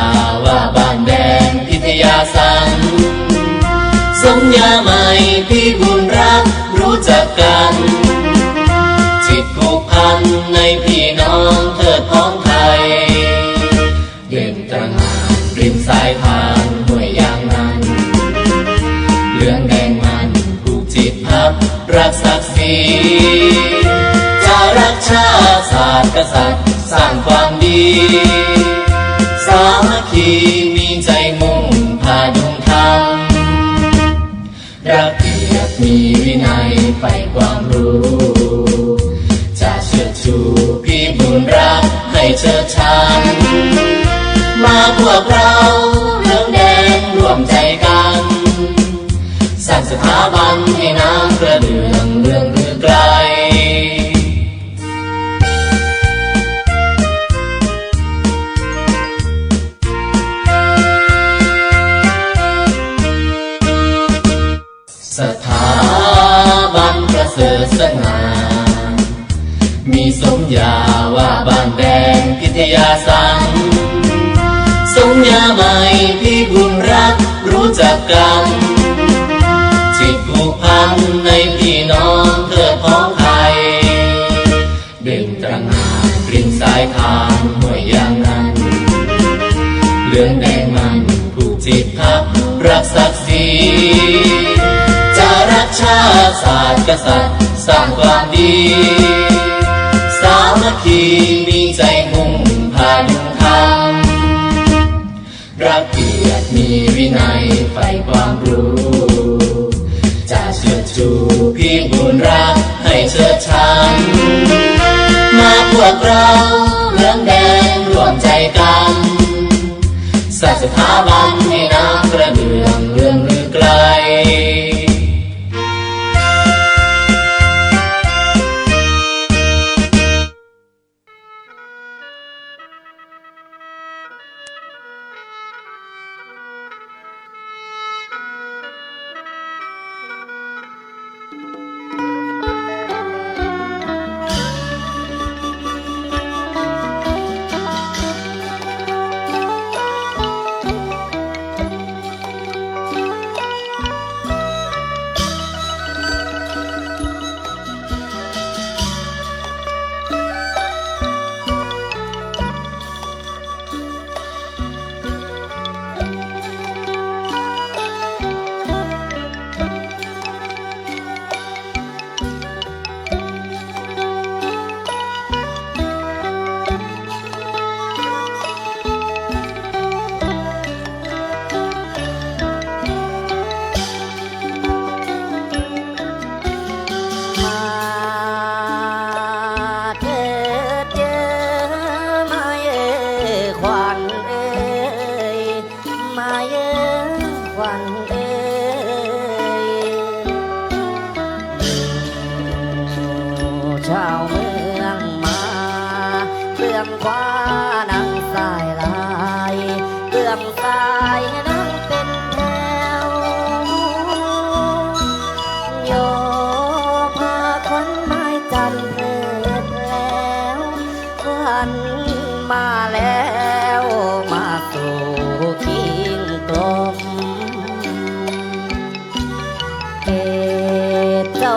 าว่าบ้านแดงพิทยาสังสมญาใหม่พี่บุญรักรู้จักกัน จิตผูกพันในพี่น้องเทิดท้องไทย เด่นตระหงานริมสายทานห้วยยางนั้นเหลืองแดงมันผูกจิตพักรักศักดิ์ศรีจะรักชาติศาสตร์กษัตริย์สร้างความดีามัคคีมีใจมุ่งพาดงทางรักเกียรติมีวินัยไปความรู้ จะเชิดชูพี่บุญรักให้เชิดชันมาพวกเราเรื่องแดงร่วมใจกันสร้างสถาบันให้น้ำกระเดื่องเรื่อง กัน จิตผูกพันในพี่น้องเทิดท้องไทยเด่นตระหงานริมสายทานห้วยยางนั้นเหลืองแดงมันผูกจิตพักรักศักดิ์ศรีจะรักชาติศาสตร์กษัตริย์สร้างความดี สามัคคีมีใจมุ่ง มีวินัยใฝ่ความรู้ จะเชิดชูพี่บุญรักให้เชิดชันมาพวกเราเรื่องแดงร่วมใจกันสร้างสถาบันให้น้ำกระเดื่องเรื่องลือไกล เมืองมาเบื้องขวานั่งสายลายเบื้องซ้ายนั่งเป็นแถวโยพาคนไม้จันทร์เถิดแล้ววันมาแล้วมาสู่คิงกลมเก็บเจ้า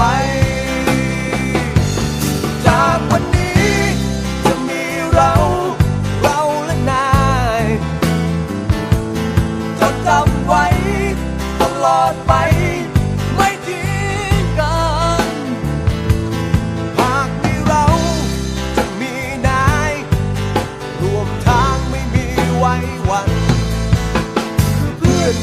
ป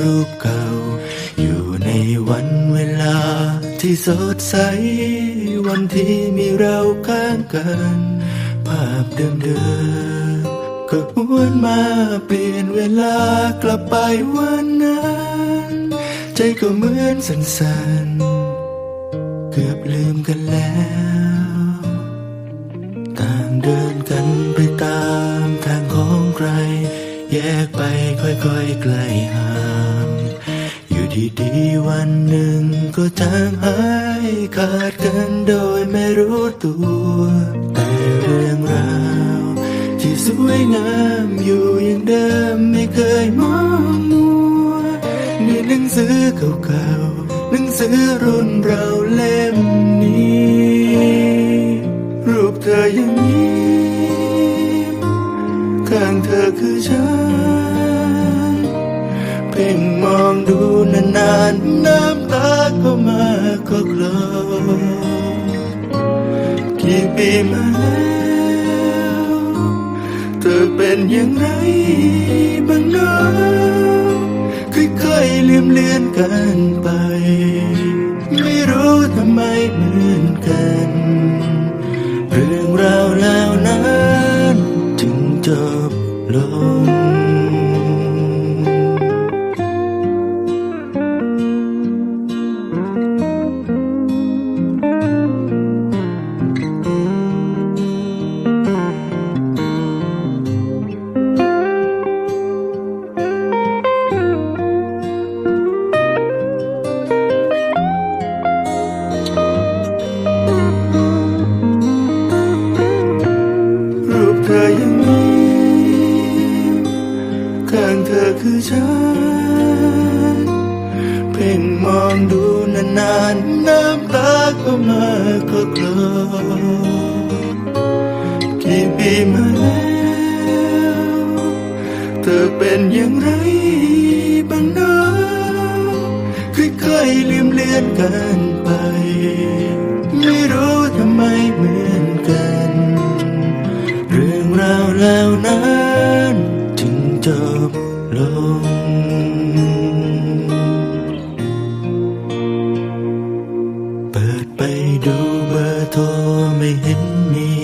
รูปเก่า อยู่ในวันเวลาที่สดใส วันที่มีเราข้างกัน ภาพเดิมๆก็หวนมาเปลี่ยนเวลากลับไปวันนั้น ใจก็เหมือนสั่นๆ เกือบลืมกันแล้ว ต่างเดินกันไปตาม กไปค่อยๆไกลห่างอยู่ดีๆวันหนึ่งก็จางหายขาดกันโดยไม่รู้ตัว แต่เรื่องราวที่สวยงามอยู่อย่างเดิมไม่เคยมองมัวในหนังสือเก่าๆหนังสือรุ่นเราเล่มนี้ รูปเธอยังานน้ำตาก็มาก็กลอกี่ปีมาแล้วเธอเป็นอย่างไรบ้างเนาะค่อยๆลืมเลือนกันไป ปีมาแล้ว เธอเป็นอย่างไรบ้างเนะค่อยๆลืมเลือนกันไป ไม่รู้ทำไมเหมือนกัน เรื่องราวแล้วนั้นจึงจบลงเปิดไปดูเบอร์โทรไม่เห็นมี